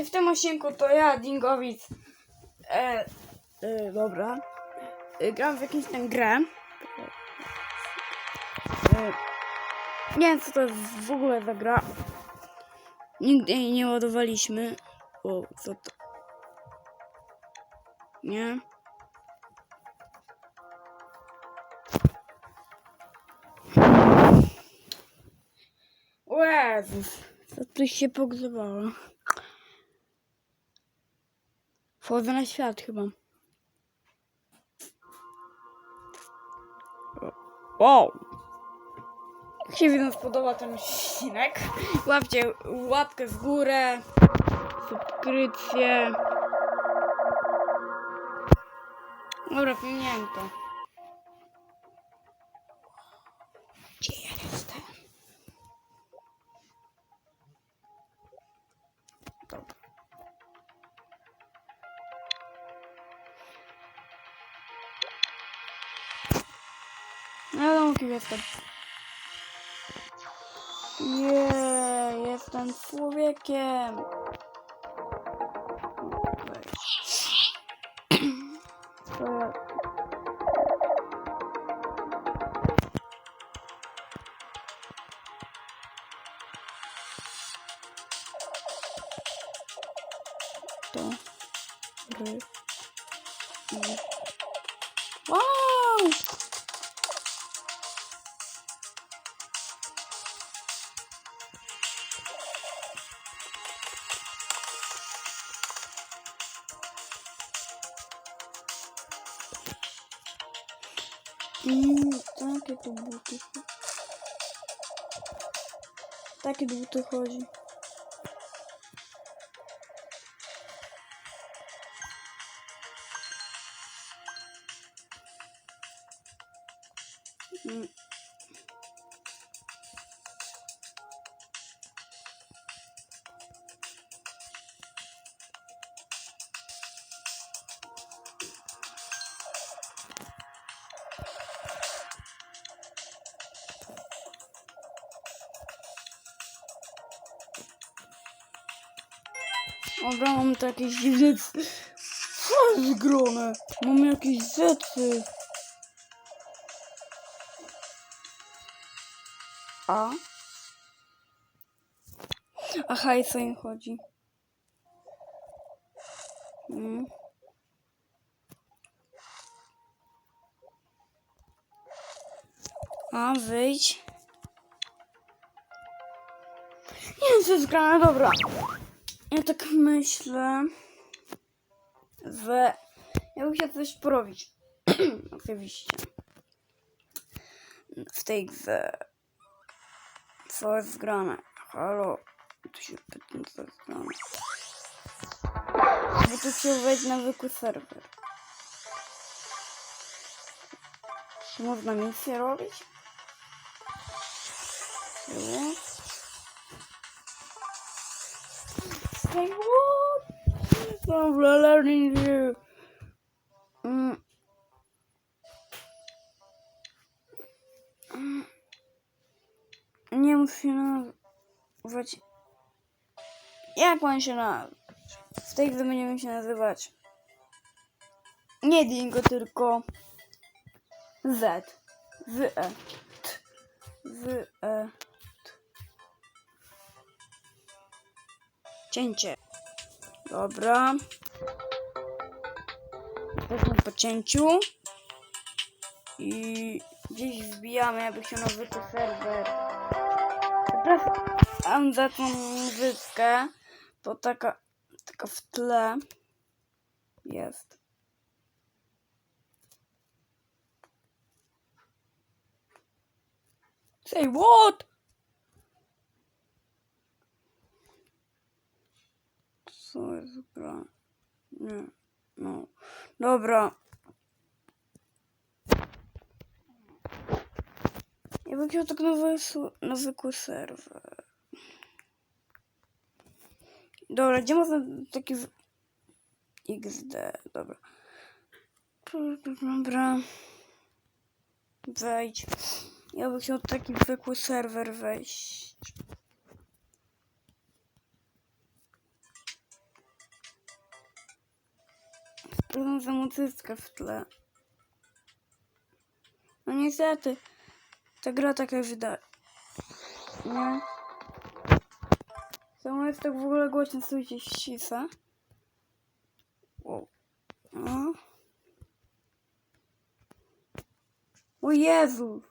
W tym odcinku to ja, Dingowic. E, e, dobra. E, gram w jakąś tam grę. E, nie wiem, co to jest w ogóle za gra. Nigdy jej nie ładowaliśmy. O, co to? Nie? O Jezus, co tu się pogrzebało? Wchodzę na świat chyba. Wow! Jak się widzą spodoba ten odcinek, łapcie łapkę w górę, subskrypcję. Dobra, pamiętam. Gdzie ja jestem? Dobra. No wiadomo kim jestem. Nie, jestem człowiekiem. To. To... Mm, takie to buty. Takie to buty chodzi. Mm. Dobra, mam tu jakieś. Co jest grone? Mam jakieś rzeczy. A? Aha, i co im chodzi? Hmm. A, wyjdź. Nie co jest grane, dobra. Ja tak myślę, że ja bym chciał coś porobić. Oczywiście. W tej grze. Co jest grane? Halo? Tu się pytam, co jest grane. Bo tu się wejść na zwykły serwer. Czy można misję robić? Nie. Say what? Dobra, learning you. Mm. Nie muszę się nazywać. Jak on się nazywa? W tej grze będziemy się nazywać. Nie Dingo, tylko Z. Z E. Z E. Cięcie. Dobra. Jesteśmy po cięciu. I gdzieś wbijamy, jakby się na zwykły serwer. Za tą muzykę. To taka, taka w tle jest. Say what? Gra? Nie. No. Dobra. Ja bym chciał tak na, wysł- na zwykły serwer. Dobra, gdzie można taki... XD, dobra. Dobra. Wejdź. Ja bym chciał taki zwykły serwer wejść. Rozumiem samocyckę w tle. No niestety, ta gra taka wydaje. Nie? Samo jest tak w ogóle głośno, słyszycie ścisa. Wow. No. O Jezu!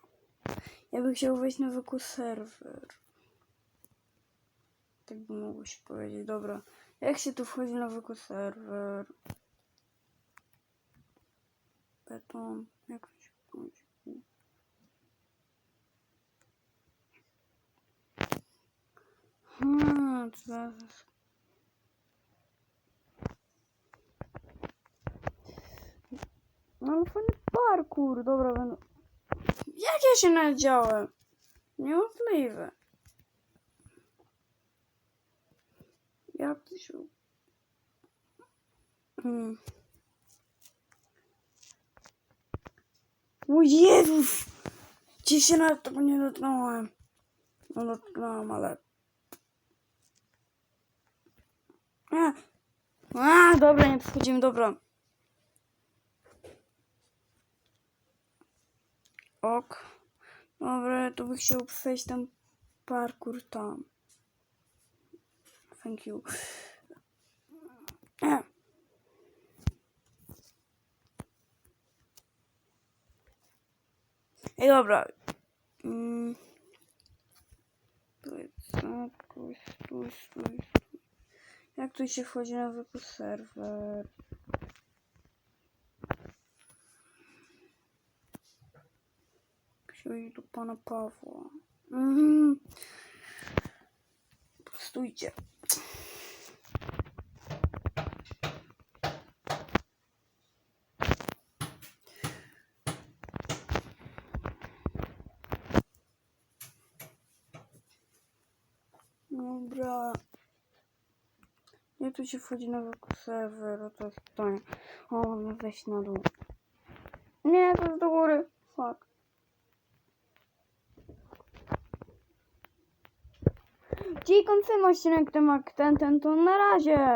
Ja bym chciał wejść na zwykły serwer. Tak by mogło się powiedzieć. Dobra. Jak się tu wchodzi na zwykły serwer? Beton. Wchodzi? Hmm. No ale fajny parkour, dobra będę... Jak ja się nadziałem? Niemożliwe. Jak to się... Hmm. O Jezus! Dziś się nawet tego nie dotknąłem. No dotknąłem, ale... A, A dobra, nie podchodzimy, dobra. Ok. Dobra, to bym chciał przejść tam parkour tam. Thank you. E. Ej, dobra. Mm. Stój. Jak tu się wchodzi na zwykły serwer? Siedzi do pana Pawła. Mhm. Stójcie. Dobra. Jak tu się wchodzi na serwer? O, to jest pytanie. O, mam wejść na dół. Nie, to jest do góry. Fuck. Czyli kończymy odcinek ten, ten, to na razie.